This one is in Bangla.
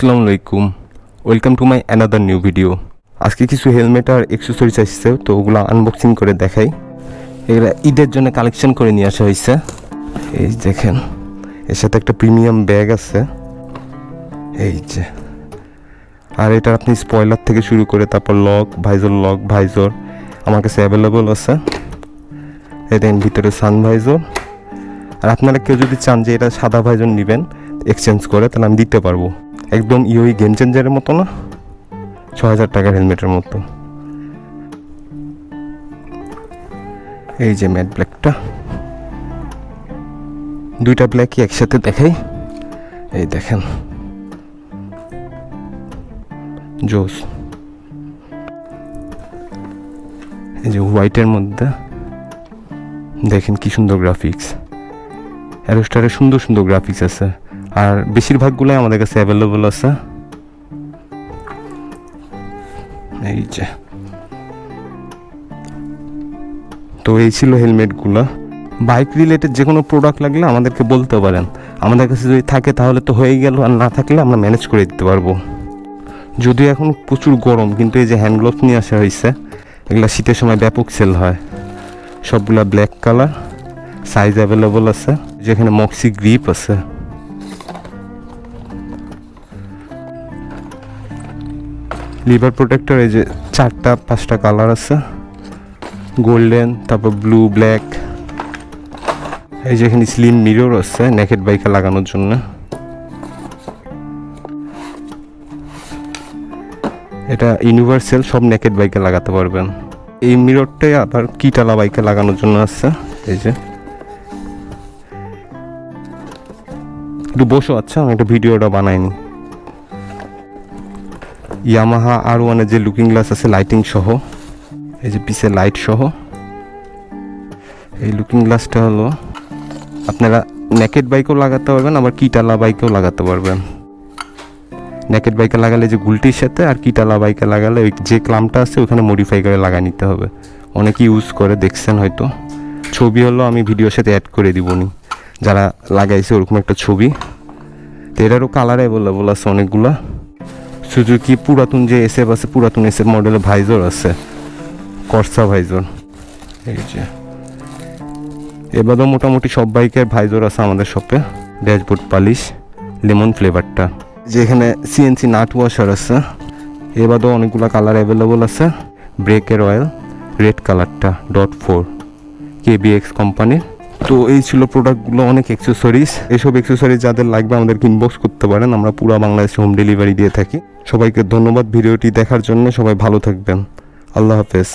আসসালামু আলাইকুম। Welcome to my another new video আজকে কিছু হেলমেট আর এক্সেসরিজ আসছে, তো ওগুলো আনবক্সিং করে দেখাই। এগুলা ঈদের জন্য কালেকশন করে নিয়ে আসা হয়েছে। এই দেখেন, এর সাথে একটা প্রিমিয়াম ব্যাগ আছে। এই যে। আর এটা আপনি স্পয়লার থেকে শুরু করে তারপর লক ভাইজর লক ভাইজর আমার কাছে অ্যাভেলেবল আছে। দেখেন, ভিতরে সান ভাইজর আর আপনারা কেউ যদি চান যে এটা সাদা ভাইজন নেবেন এক্সচেঞ্জ করে, তাহলে আমি দিতে পারব। একদম ইওই গেম চেঞ্জারের মতো না? ছ হাজার টাকার হেলমেটের মতো। এই যে ম্যাট ব্ল্যাকটা দুইটা ব্ল্যাকই একসাথে দেখাই। এই দেখেন। জোস। এই যে হোয়াইটের মধ্যে। দেখেন কি সুন্দর গ্রাফিক্স অ্যারোস্টারের সুন্দর সুন্দর গ্রাফিক্স আছে। আর বেশিরভাগগুলোই আমাদের কাছে অ্যাভেলেবল আছে। এই যে। তো এই ছিল হেলমেটগুলো। বাইক রিলেটেড যে কোনো প্রোডাক্ট লাগলে আমাদেরকে বলতে পারেন। আমাদের কাছে যদি থাকে তাহলে তো হয়ে গেল, আর না থাকলে আমরা ম্যানেজ করে দিতে পারব। যদিও এখন প্রচুর গরম, কিন্তু এই যে হ্যান্ড গ্লোভস নিয়ে আসা হয়েছে, এগুলো শীতের সময় ব্যাপক সেল হয়। সবগুলা ব্ল্যাক কালার সাইজ অ্যাভেলেবল আছে। যেখানে মক্সি গ্রিপ আছে। লিভার প্রোটেক্টর, এই যে চারটা, পাঁচটা কালার আছে। গোল্ডেন, তারপর ব্লু, ব্ল্যাক। এই যে এখানে স্লিম মিরর আছে নেকেট বাইকে লাগানোর জন্য। এটা ইউনিভার্সাল সব নেকেট বাইকে লাগাতে পারবেন। এই মিররটাই আবার কিটালা বাইকে লাগানোর জন্য আছে, এই যে। একটু বসো আচ্ছা আমি একটা ভিডিওটা বানাইনি ইয়ামাহা আর ওয়ানের যে লুকিং গ্লাস আছে লাইটিং সহ, এই যে পিছে লাইট সহ, এই লুকিং গ্লাসটা হলো, আপনারা নেকেট বাইকও লাগাতে পারবেন, আবার কিটালা বাইকেও লাগাতে পারবেন। নেকেট বাইকে লাগালে যে গুলটির সাথে, আর কিটালা বাইকে লাগালে ওই যে ক্লামটা আছে, ওখানে মডিফাই করে লাগাই নিতে হবে। অনেকে ইউজ করে, দেখছেন হয়তো। ছবি হলো, আমি ভিডিওর সাথে অ্যাড করে দিবনি যারা লাগাইছে, ওরকম একটা ছবি। তো এটারও কালার অ্যাভেলেবল আছে অনেকগুলা। সুজুকি পুরাতন যে এসএফ আছে, পুরাতন এসএফ মডেলের ভাইজর আছে। কর্সা ভাইজর এই যে। এবারও মোটামুটি সব বাইকের ভাইজর আছে আমাদের শপে ড্যাশবোর্ড পালিশ লেমন ফ্লেভারটা যে এখানে সিএনসি নাট ওয়াশার আছে। এবারও অনেকগুলো কালার অ্যাভেলেবল আছে। ব্রেকের অয়েল রেড কালারটা ডট ফোর কেবিএক্স কোম্পানির তো এই ছিল প্রোডাক্টগুলো অনেক অ্যাক্সেসরিজ এসব অ্যাক্সেসরিজ যাদের লাগবে আমাদের ইনবক্স করতে পারেন। আমরা পুরো বাংলাদেশে হোম ডেলিভারি দিয়ে থাকি। সবাইকে ধন্যবাদ ভিডিওটি দেখার জন্য। সবাই ভালো থাকবেন। আল্লাহ হাফেজ।